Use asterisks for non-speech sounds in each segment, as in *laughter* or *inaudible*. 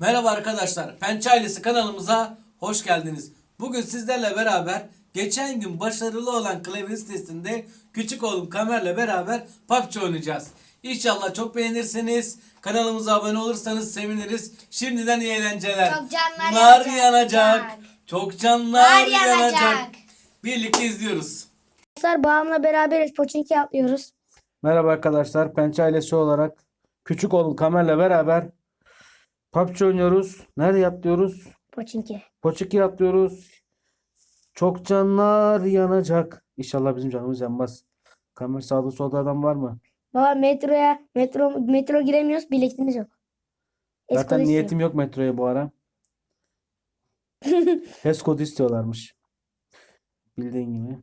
Merhaba arkadaşlar. Pençe Ailesi kanalımıza hoş geldiniz. Bugün sizlerle beraber geçen gün başarılı olan klavye testinde küçük oğlum Kamer'le beraber PUBG oynayacağız. İnşallah çok beğenirsiniz. Kanalımıza abone olursanız seviniriz. Şimdiden iyi eğlenceler. Çok canlar Nar yanacak. yanacak. Çok canlar Nar yanacak. yanacak. Birlikte izliyoruz. Arkadaşlar babamla beraberiz. Poçinki atlıyoruz. Merhaba arkadaşlar. Pençe ailesi olarak küçük oğlum Kamer'le beraber PUBG oynuyoruz. Nereye atlıyoruz? Poçinki. Poçiki atlıyoruz. Çok canlar yanacak. İnşallah bizim canımız yanmaz. Kamer sağda solda adam var mı? Baba metroya metro metro giremiyoruz. Biletimiz yok. Zaten istiyor. niyetim yok metroya bu ara. *laughs* HES kodu istiyorlarmış. Bildiğin gibi.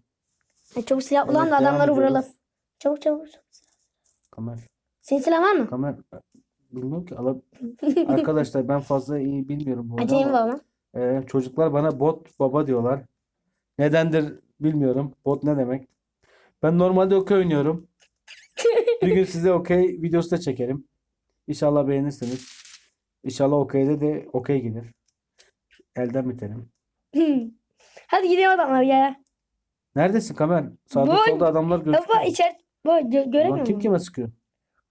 Yani çabuk silah bulalım Evet, da adamları ediyoruz. vuralım. Çabuk çabuk. Kamer. Senin silah var mı? Kamer. Bilmiyorum ki. Alab *laughs* Arkadaşlar ben fazla iyi bilmiyorum bu arada Acemi ama- baba. Ee, çocuklar bana bot baba diyorlar. Nedendir bilmiyorum. Bot ne demek? Ben normalde okey oynuyorum. Bir gün size okey videosu da çekerim. İnşallah beğenirsiniz. İnşallah okeyde de okey gelir. Elden biterim. *laughs* Hadi gidelim adamlar ya. Neredesin Kamer? Sağda Bu- solda adamlar Baba gözüküyor. içeri baba gö Ulan göremiyor kim musun? kime sıkıyor?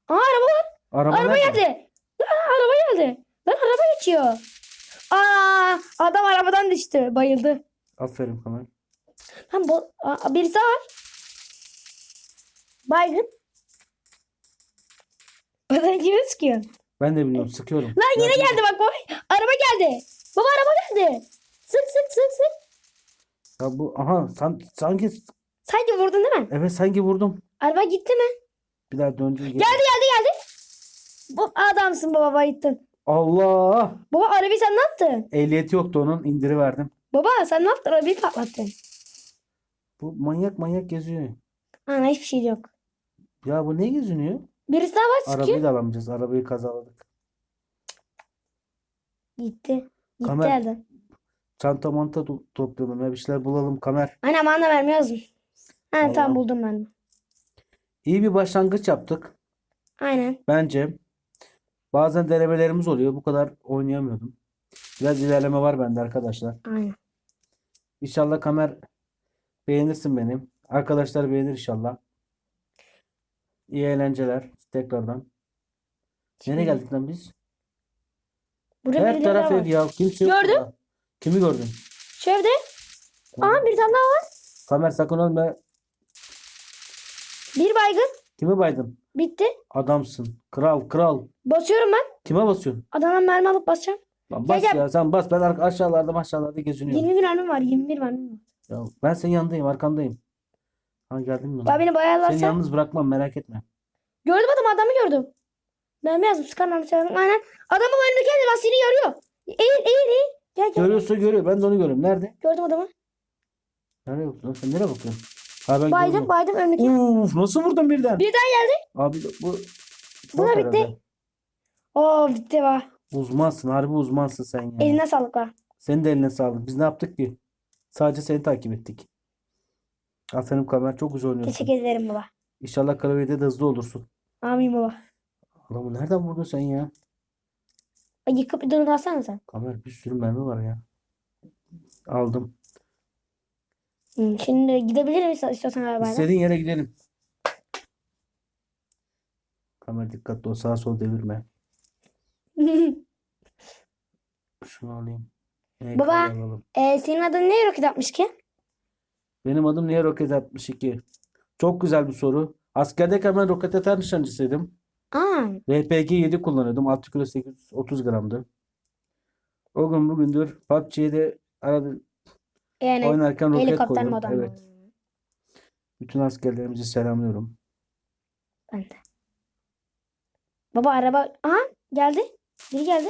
Aa araba var. Araba Araba nerede? geldi. Lan araba geldi. Lan araba geçiyor. Aa adam arabadan düştü. Bayıldı. Aferin Kamer. Lan bu aa, birisi var. Baygın. Adam kime sıkıyor? Ben de biliyorum sıkıyorum. Lan yine Nerede? geldi bak baba. Araba geldi. Baba araba geldi. Sık sık sık sık. Ya bu aha san, sanki Sanki vurdun değil mi? evet sanki vurdum. Araba gitti mi? Bir daha döndü. Geldi geldi geldi. Bu adamsın baba bayıttın. Allah! Baba arabayı sen ne yaptın? Ehliyeti yoktu onun indiriverdim. Baba sen ne yaptın? Arabayı patlattın. Bu manyak manyak geziyor. Ana hiçbir şey yok. Ya bu ne geziniyor? Birisi daha var sıkıyor. Arabayı da alamayacağız. Arabayı kazaladık. Gitti. Gitti Kamer. herhalde. Çanta manta to- toplayalım ya bir şeyler bulalım kamer. Anne bana da vermiyorsun. Ha tamam Vallahi. buldum ben. de. İyi bir başlangıç yaptık. Aynen. Bence. Bazen denemelerimiz oluyor. Bu kadar oynayamıyordum. Biraz ilerleme var bende arkadaşlar. Aynen. İnşallah kamer beğenirsin benim. Arkadaşlar beğenir inşallah. İyi eğlenceler tekrardan. Nereye geldik lan biz? Burada Her taraf ev ya. Kimse yok Gördüm. burada. Kimi gördün? Şu evde. Aa bir tane daha var. Kamer sakın ölme. Bir baygın. Kimi baydın? Bitti. Adamsın. Kral, kral. Basıyorum ben. Kime basıyorsun? Adamdan mermi alıp basacağım. Lan bas gel. ya sen bas. Ben ar- aşağılarda aşağılarda geziniyorum. 21 mermim var. 21 mermim var. Ya ben senin yanındayım, arkandayım. Ha geldim mi? Baba beni Seni bayarlarsa. yalnız bırakmam merak etme. Gördüm adamı adamı gördüm. Mermi yazdım. Sıkan mermi. Aynen. Adamı önünde geldi. Bak seni görüyor. Eğil eğil eğil. Gel gel. Görüyorsa görüyor. Ben de onu görüyorum. Nerede? Gördüm adamı. Nereye bakıyorsun? Sen nereye bakıyorsun? Ha ben Baydım gördüm. baydım önündeki. Uf nasıl vurdun birden? Bir daha geldi. Abi bu Bu da bitti. Oo bitti bak. Uzmansın. Harbi uzmansın sen ya. Eline sağlık bak. Senin de eline sağlık. Biz ne yaptık ki? Sadece seni takip ettik. Aferin Kamer. Çok güzel oynuyorsun. Teşekkür ederim baba. İnşallah klavyede de hızlı olursun. Amin baba. Adamı nereden vurdun sen ya? Ay, Yıkıp bir durun alsana sen. Kamer bir sürü mermi var ya. Aldım. Hı, şimdi gidebilir miyiz istiyorsan arabayla? İstediğin yere gidelim. Kamer dikkatli ol. Sağa sola devirme. *laughs* Şunu alayım. EK'yi Baba. alalım. Ee, senin adın ne roket atmış ki? Benim adım niye Roket 62? Çok güzel bir soru. Askerdeyken ben roket atar nişancısıydım. Aa, RPG 7 kullanıyordum. 6 kilo 830 gramdı. O gün bugündür PUBG'ye de arada yani oynarken roket helikopter koyuyorum. model. Evet. Bütün askerlerimizi selamlıyorum. Ben de. Baba araba. Aha geldi. Biri geldi.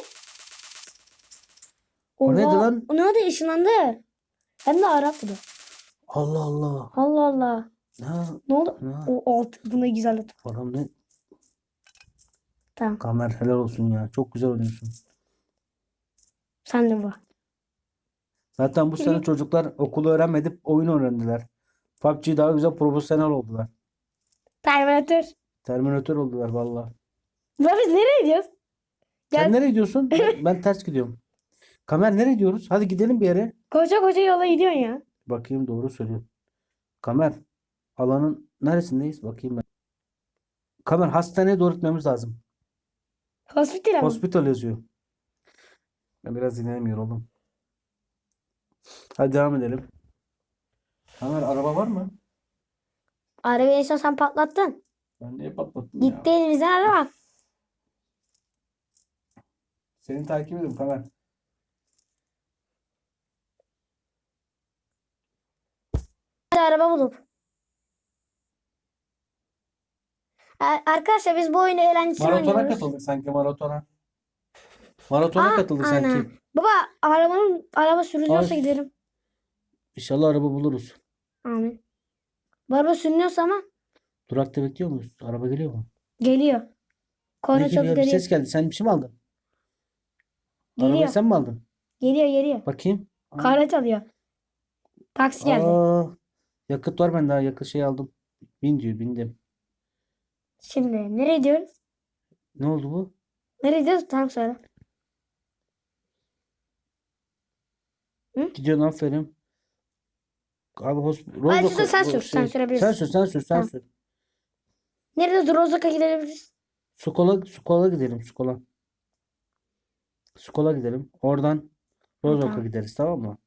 O neydi Oha, lan? O ne oldu? Işınlandı. Hem de Arap bu da. Allah Allah. Allah Allah. Ha, Ne oldu? ha. O alt buna güzel oldu. Adam ne? Tamam. Kamer helal olsun ya. Çok güzel oynuyorsun. Sen de bu. Zaten bu sene çocuklar okulu öğrenmedip oyun öğrendiler. PUBG daha güzel profesyonel oldular. Terminator. Terminatör oldular valla. Baba biz nereye gidiyoruz? Sen Gel. nereye gidiyorsun? Ben, *laughs* ben ters gidiyorum. Kamer nereye gidiyoruz? Hadi gidelim bir yere. Koca koca yola gidiyorsun ya. Bakayım doğru söylüyor. Kamer alanın neresindeyiz? Bakayım ben. Kamer hastaneye doğru gitmemiz lazım. Hospital ama. Hospital yazıyor. Ben biraz dinlemiyor oğlum. Hadi devam edelim. Kamer araba var mı? Arabayı en son sen patlattın. Ben niye patlattım ya? Gitti elimizden araba. Seni takip ediyorum Kamer. Hadi araba bulup. A- Arkadaşlar biz bu oyunu eğlencesine Maratona oynuyoruz. katıldık sanki maratona. Maratona Aa, katıldık aynen. sanki. Baba arabanın araba sürülüyorsa Ay. gidelim. İnşallah araba buluruz. Amin. Bu araba sürünüyorsa ama Durakta bekliyor muyuz? Araba geliyor mu? geliyor. Ne Korna çok geliyor? Bir geliyor. ses geldi. Sen bir şey mi aldın? Arabayı Geliyor. sen mi aldın? Geliyor geliyor. Bakayım. Aa, Karet alıyor. Taksi geldi. aa, yakıt var ben daha yakıt şey aldım. Bin diyor bindim. Şimdi nereye gidiyoruz? Ne oldu bu? Nereye gidiyoruz? Tamam söyle. Gidiyorsun aferin. Abi hos Ay, Rozok'a- sus, sen sür, sen şey- sürebilirsin. Sen sür sen sür sen Tamam. sür. Nerede Rozok'a gidebiliriz? Sukola, Sukola gidelim Sukola. Sukola gidelim. Oradan Rozok'a tamam. gideriz tamam mı?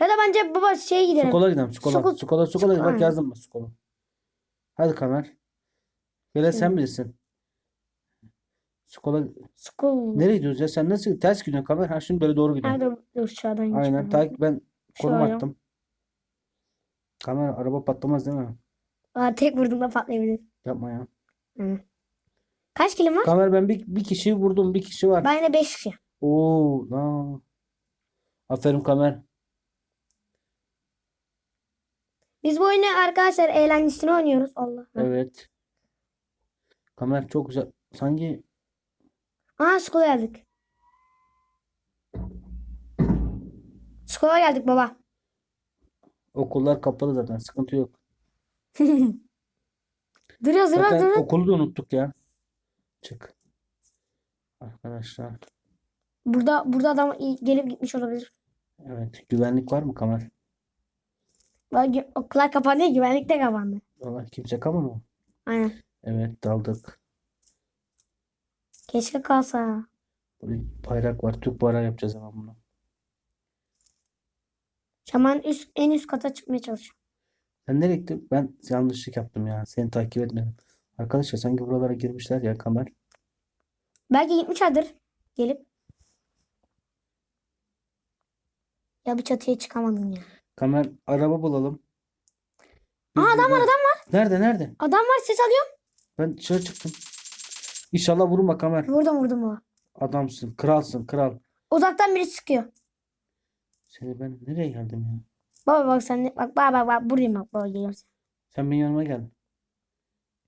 Ya da bence baba şeye gidelim. Sukola gidelim Sukola. Suko- Sukola Sukola bak Aynen. yazdım mı Sukola. Hadi Kamer. Böyle sen bilirsin. Sukola School. nereye gidiyoruz ya? Sen nasıl ters gidiyorsun Kamer? Ha şimdi böyle doğru gidiyorsun. Nerede dur Aynen. geçiyorum. Takip ben Şöyle. attım. Kamer araba patlamaz değil mi? Aa, tek vurduğunda patlayabilir. Yapma ya. Hı. Kaç kilim var? Kamer ben bir, bir kişi vurdum. Bir kişi var. Ben de 5 kişi. Oo, na. Aferin Kamer. Biz bu oyunu arkadaşlar eğlencesine oynuyoruz. Allah. Evet. Kamer çok güzel. Sanki Aa skola geldik. Skola geldik baba. okullar kapalı zaten. Sıkıntı yok. *laughs* Duruyoruz duruyoruz Zaten duruyoruz. okulu da unuttuk ya. Çık. Arkadaşlar. Burada burada adam gelip gitmiş olabilir. Evet. Güvenlik var mı Kamer? Okullar kapandı güvenlik de kapandı. Valla kimse kalmadı mı? Aynen. Evet daldık. Keşke kalsa. Bayrak var. Türk bayrağı yapacağız hemen bunu. Şaman üst, en üst kata çıkmaya çalışıyor. Sen nereye gittin? Ben yanlışlık yaptım ya. Seni takip etmedim. Arkadaşlar sanki buralara girmişler ya Kamer. Belki gitmişlerdir. Gelip. Ya bir çatıya çıkamadın ya. Kamer araba bulalım. Aa adam var adam var. Nerede nerede? Adam var ses alıyorum. Ben dışarı çıktım. İnşallah vurma Kamer. Vurdum vurdum baba. Adamsın. Kralsın kral. Uzaktan biri sıkıyor. Seni ben nereye geldim ya? Baba bak sen bak bak bak bak buradayım bak baba geliyorum. Sen benim yanıma gel.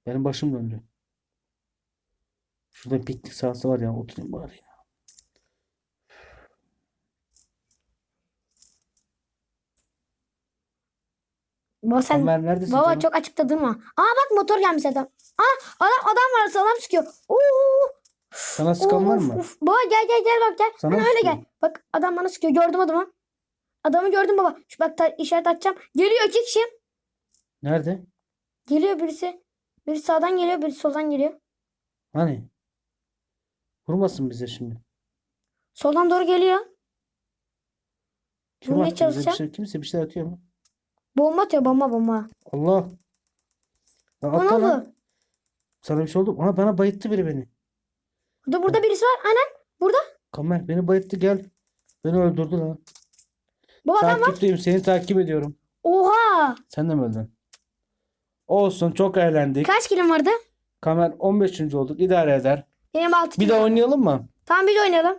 Benim başım döndü. Şurada piknik sahası var ya. Oturayım bari ya. Baba sen Kamer neredesin baba canım? çok açıkta durma. Aa bak motor gelmiş adam. Aa adam adam var adam sıkıyor. Oo, Sana sıkan var mı? of. Baba gel gel gel bak gel. Sana mı öyle sıkıyor? gel. Bak adam bana sıkıyor. Gördüm adamı. Adamı gördüm baba. Şu bak ta- işaret atacağım. Geliyor iki kişi. Nerede? Geliyor birisi. Biri sağdan geliyor, biri soldan geliyor. Hani? Vurmasın bize şimdi. Soldan doğru geliyor. Kim Vurmaya attı bize bir çalışacağım. şey? Kimse bir şey atıyor mu? Bomba atıyor bomba bomba. Allah. Ya atla lan. Sana bir şey oldu mu? Aha bana bayılttı biri beni. Burada burada birisi var. Aynen. Burada. Kamer beni bayılttı gel. Beni öldürdü lan. Bu adam var. Takipteyim seni takip ediyorum. Oha. Sen de mi öldün? Olsun çok eğlendik. Kaç kilim vardı? Kamer 15. olduk idare eder. Benim 6 Bir kilim. daha oynayalım mı? Tamam bir de oynayalım.